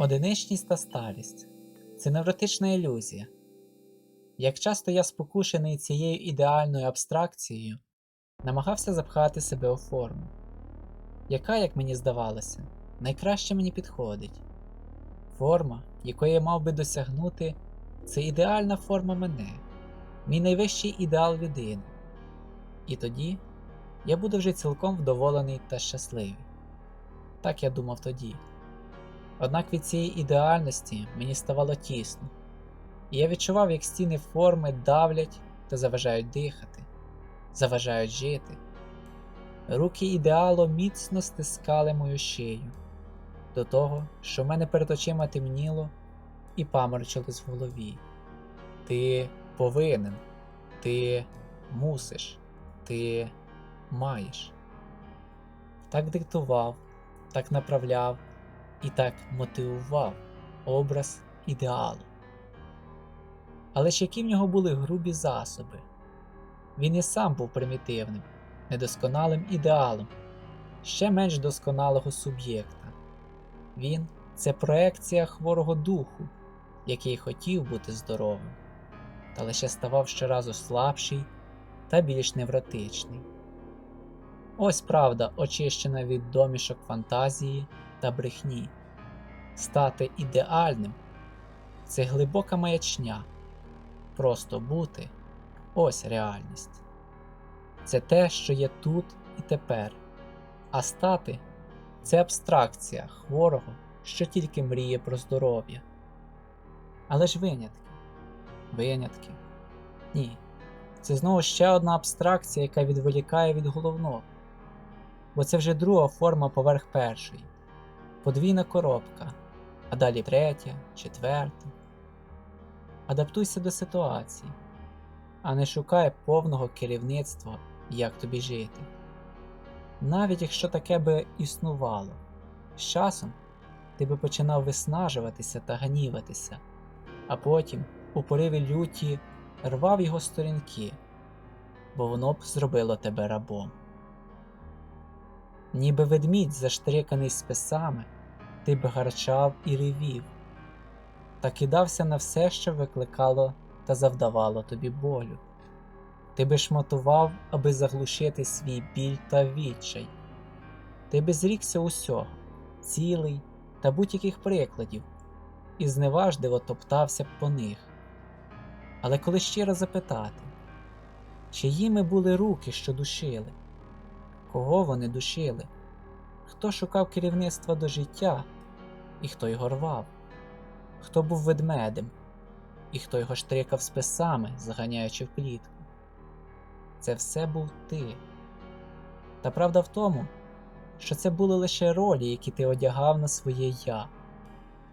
Одиничність та старість це невротична ілюзія. Як часто я спокушений цією ідеальною абстракцією, намагався запхати себе у форму, яка, як мені здавалося, найкраще мені підходить. Форма, якої я мав би досягнути, це ідеальна форма мене, мій найвищий ідеал людини. І тоді я буду вже цілком вдоволений та щасливий. Так я думав тоді. Однак від цієї ідеальності мені ставало тісно, і я відчував, як стіни форми давлять та заважають дихати, заважають жити. Руки ідеалу міцно стискали мою шию до того, що в мене перед очима темніло і паморочилось в голові. Ти повинен, ти мусиш, ти маєш. Так диктував, так направляв і так мотивував образ ідеалу. Але ж які в нього були грубі засоби? Він і сам був примітивним, недосконалим ідеалом, ще менш досконалого суб'єкта. Він це проекція хворого духу, який хотів бути здоровим, та лише ставав щоразу слабший та більш невротичний. Ось правда, очищена від домішок фантазії та брехні. Стати ідеальним це глибока маячня, просто бути ось реальність. Це те, що є тут і тепер, а стати це абстракція хворого, що тільки мріє про здоров'я. Але ж винятки, винятки. Ні. Це знову ще одна абстракція, яка відволікає від головного. Бо це вже друга форма поверх першої, подвійна коробка, а далі третя, четверта. Адаптуйся до ситуації, а не шукай повного керівництва, як тобі жити. Навіть якщо таке би існувало, з часом ти би починав виснажуватися та гніватися, а потім у пориві люті рвав його сторінки, бо воно б зробило тебе рабом. Ніби ведмідь, заштриканий списами, ти б гарчав і ревів, та кидався на все, що викликало та завдавало тобі болю. Ти би шматував, аби заглушити свій біль та відчай. Ти би зрікся усього, цілий та будь-яких прикладів, і зневажливо топтався б по них. Але коли щиро запитати, чиїми були руки, що душили, кого вони душили, хто шукав керівництва до життя і хто його рвав, хто був ведмедем, і хто його штрикав списами, заганяючи в клітку. Це все був ти. Та правда в тому, що це були лише ролі, які ти одягав на своє я,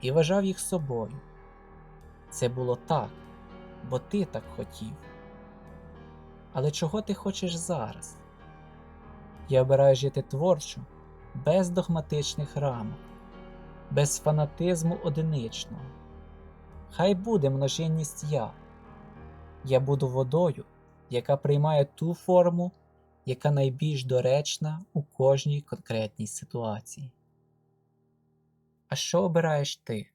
і вважав їх собою. Це було так, бо ти так хотів. Але чого ти хочеш зараз? Я обираю жити творчо, без догматичних рамок, без фанатизму одиничного. Хай буде множинність я. Я буду водою, яка приймає ту форму, яка найбільш доречна у кожній конкретній ситуації. А що обираєш ти?